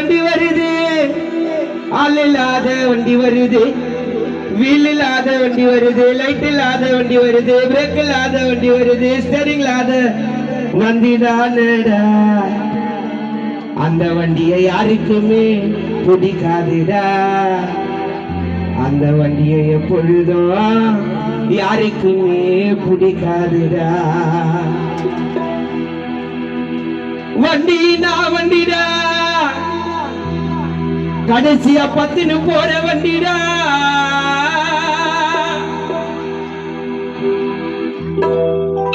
வண்டி வருது. ஆள் இல்லாத வண்டி வருது. வீல் இல்லாத வண்டி வருது. லைட் இல்லாத வண்டி வருது. பிரேக் இல்லாத வண்டி வருது. ஸ்டரிங் இல்லாத வண்டி தானடா அந்த வண்டியை யாருக்குமே பிடிக்காதுடா. அந்த வண்டியை எப்பொழுதும் யாருக்குமே பிடிக்காதுடா. வண்டி நான் வண்டிடா. கடைசியா பத்தினு போற வண்டிடா.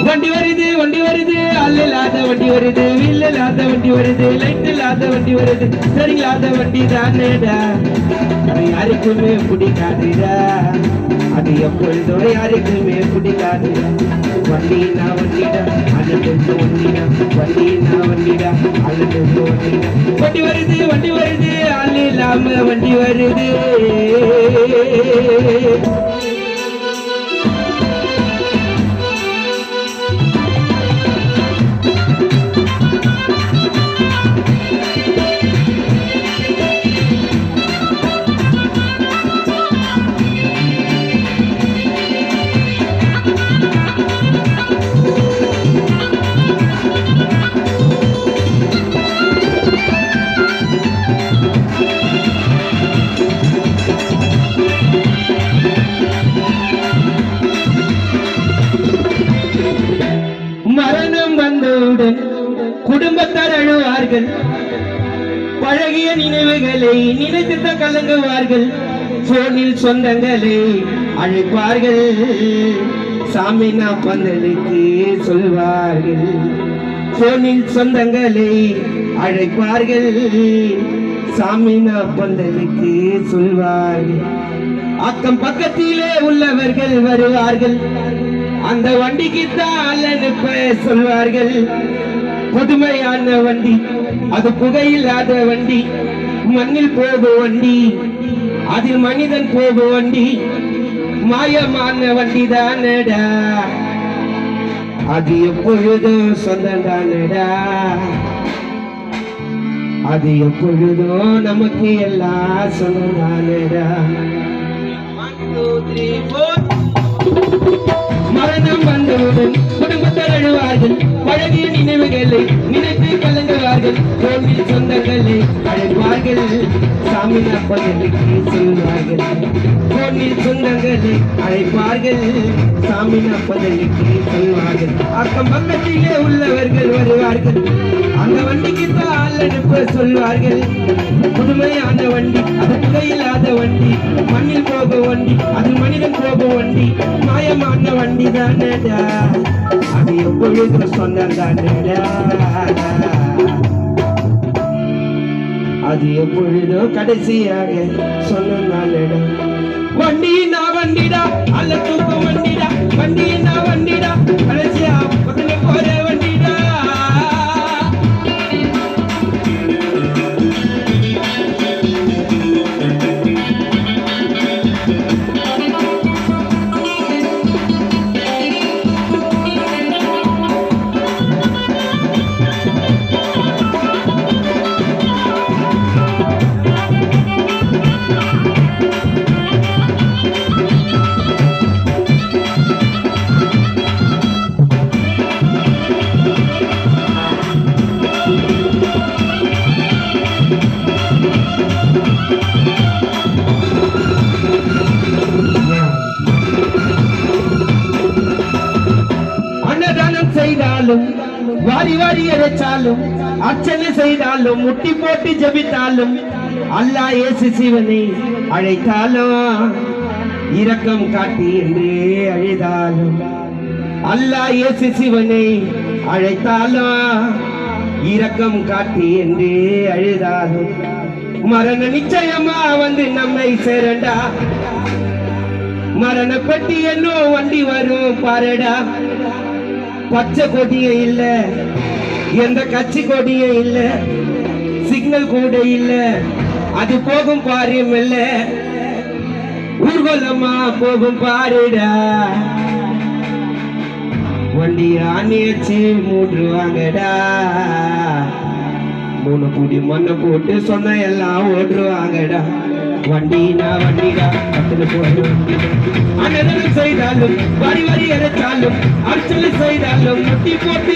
வண்டி வருது வண்டி வருது அல்ல இல்லாத வண்டி வருது வீல் இல்லாத வண்டி வருது லைட் இல்லாத வண்டி வருது சரியில்லாத வண்டி தானேடா. அது யாருக்குமே பிடிக்காதுடா. அது எப்பொழுதும் யாருக்குமே பிடிக்காதுடா. வண்டி நான் வண்டிடா அல்லது வண்டிடா வண்டி நான் வண்டிடா அல்லது வண்டிடா. வண்டி வருது வண்டி வருது அல்ல இல்லாம வண்டி வருது. அழுவார்கள் பழகிய நினைவுகளை நினைத்து கலங்குவார்கள். போனில் சொந்தங்களை அழைப்பார்கள். சாமினா பந்தலுக்கு சொல்வார்கள். போனில் சொந்தங்களை அழைப்பார்கள். சாமினா பந்தலுக்கு சொல்வார்கள். அக்கம் பக்கத்திலே உள்ளவர்கள் வருவார்கள். அந்த வண்டிக்கு தான் அனுப்ப சொல்வார்கள். புதுமையான வண்டி. அது புகையில்லாத வண்டி மண்ணில் போகும் வண்டி அதில் மனிதன் போகும் வண்டி மாயமான வண்டி தானடா அது எப்பொழுதும் சொந்தம் தானடா அது எப்பொழுதும் நமக்கு எல்லாம் சொந்தம் தானடா மரணம் வந்தவுடன் குடும்பத்தார் அழுவார்கள். பழகிய நினைவுகளை நினைத்து கலங்குவார்கள் கோவில் சொந்தங்களை அழைப்பார்கள். சாமி அப்பதலுக்கு செல்வார்கள் கோவில் சொந்தங்களை அழைப்பார்கள். சாமி அப்பதலுக்கு செல்வார்கள் அக்கம் பக்கத்திலே உள்ளவர்கள் வருவார்கள். அந்த வண்டிக்கு தான் ஆள் அனுப்ப சொல்வார்கள் புதுமையான வண்டி அது புகையில்லாத வண்டி மண்ணில் போக வண்டி அது மனிதன் போக வண்டி மாயமான வண்டி தானடா. அது எப்பொழுதும் சொந்தம் தானடா. அது எப்பொழுதோ கடைசியாக சொன்னதானடா வண்டி நான் வண்டிடா செய்தாலும் வாரி வாரி இறைச்சாலும் அர்ச்சனை செய்தாலும் முட்டி போட்டு ஜெபித்தாலும் அல்லாஹ் இயேசு சிவனை அழைத்தாலும் இரக்கம் காட்டி என்று அழைதாலும் அல்லாஹ் இயேசு சிவனை அழைத்தாலும் இரக்கம் காட்டி என்று அழுதாலும் மரண நிச்சயமா வந்து நம்மை சேரண்டா மரண பெட்டி என்னும் வண்டி வரும் பாருடா பச்சை கொடியே இல்ல. எந்த கட்சி கொடியே இல்ல. சிக்னல் கூட இல்ல. அது போகும் பாரியம் இல்ல. ஊர்வலமா போகும் பாருடா. வண்டி ஆணி வச்சு மூணு கூடி மண்ணை போட்டு சொன்ன எல்லாம் ஓட்டுருவாங்கடா. வண்டினா வண்டிடா பத்துல போய் வண்டிடா அன்னதானம் செய்தாலும் வரி வரி அரைச்சாலும் அர்ச்சனை செய்தாலும் முட்டி போட்டு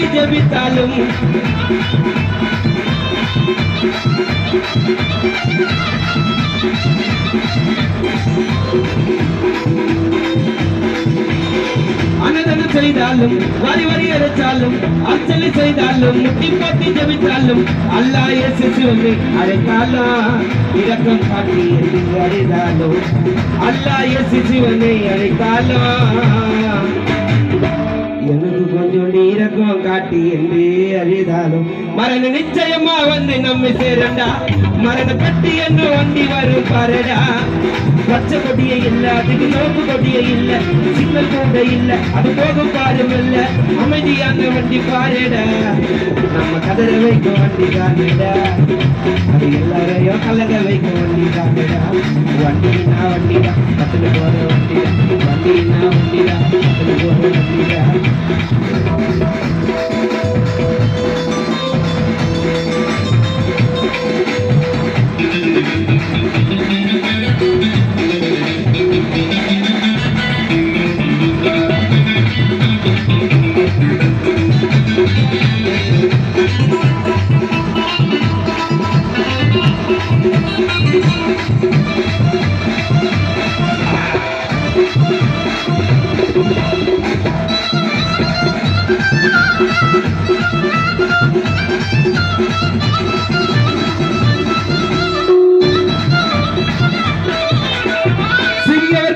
you. அன்னதானம் செய்தாலும் வரி வரி அரைச்சாலும் அச்சலி செய்தாலும் முட்டி போட்டு ஜபித்தாலும் அல்லாஹ் இயேசு வந்து அழைத்தாலும் இரக்கம் காட்டி என்று அழைத்தாலும் அல்லாஹ் இயேசு சிவனை அழைத்தாலும் எனக்கு கொஞ்சம் இறக்கம் காட்டி என்று அறிதாலும் மரண நிச்சயமா வந்து நம்மை சேரண்டா? மரண கட்டி என்று வண்டி வரும் பாருடா. பச்சை கொடியே இல்ல அதுக்கு நோக்கு கொடியே இல்ல சிக்னல் கூட இல்ல அது போக பாரும் இல்ல. அமைதியான வண்டி பாருடா. நம்ம கதற வைக்க வண்டி தாண்டா அது எல்லாரையும் கலக வைக்க வண்டி தாண்டா வண்டினா வண்டிடா பத்துல போற வண்டிடா வண்டினா வண்டிடா பத்துல போற வண்டிடா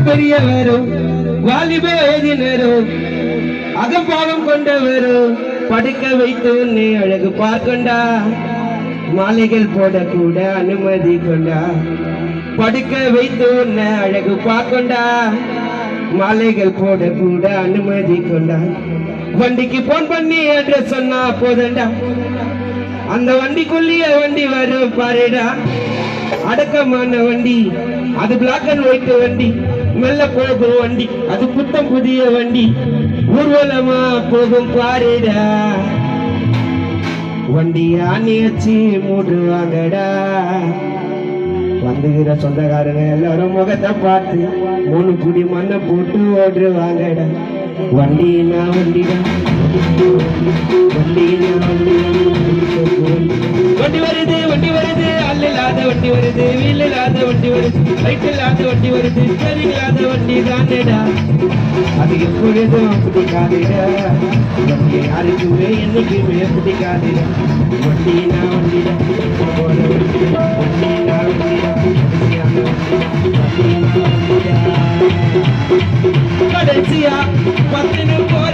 பெரியவரும் வாலிப வயதினரும் அகம்பாவம் கொண்டவரும். படுக்க வைத்து உன்னை அழகு பார்க்கண்டா. மாலைகள் போடக்கூட அனுமதி கொண்டா. படுக்க வைத்து உன்னை அழகு பார்க்கண்டா. மாலைகள் போடக்கூட அனுமதி கொண்டா. வண்டிக்கு போன் பண்ணி அட்ரஸ் சொன்னா போதண்டா. அந்த வண்டிக்குள்ளேயே வண்டி வரும் பாருடா. அடக்கமான வண்டி. அது பிளாக் அண்ட் ஒயிட் வண்டி. மெல்ல போகும் வண்டி. அது புத்தம் புதிய வண்டி. ஊர்வலமா போகும் பாருடா. வண்டி ஆணி மூடுவாங்கடா. வந்துகிற சொந்தக்காரங்க எல்லாரும் முகத்தை பார்த்து மூணு குடி மண்ணை போட்டு ஓடுவாங்கடா. வண்டினா வண்டிடா. வண்டினா வண்டி வருது வண்டி வருது. வண்டி வருது வீல் இல்லாத வண்டி வருது பைக் இல்லாத வண்டி வருது ஸ்டேரிங் இல்லாத வண்டி தானேடா. அது எப்பொழுதும் பிடிக்காதுடா. வண்டி யாருக்குமே என்னைக்குமே பிடிக்காதுடா. வண்டினா வண்டிடா வண்டிடா வண்டிடா வண்டிடா கடைசியா பத்து போற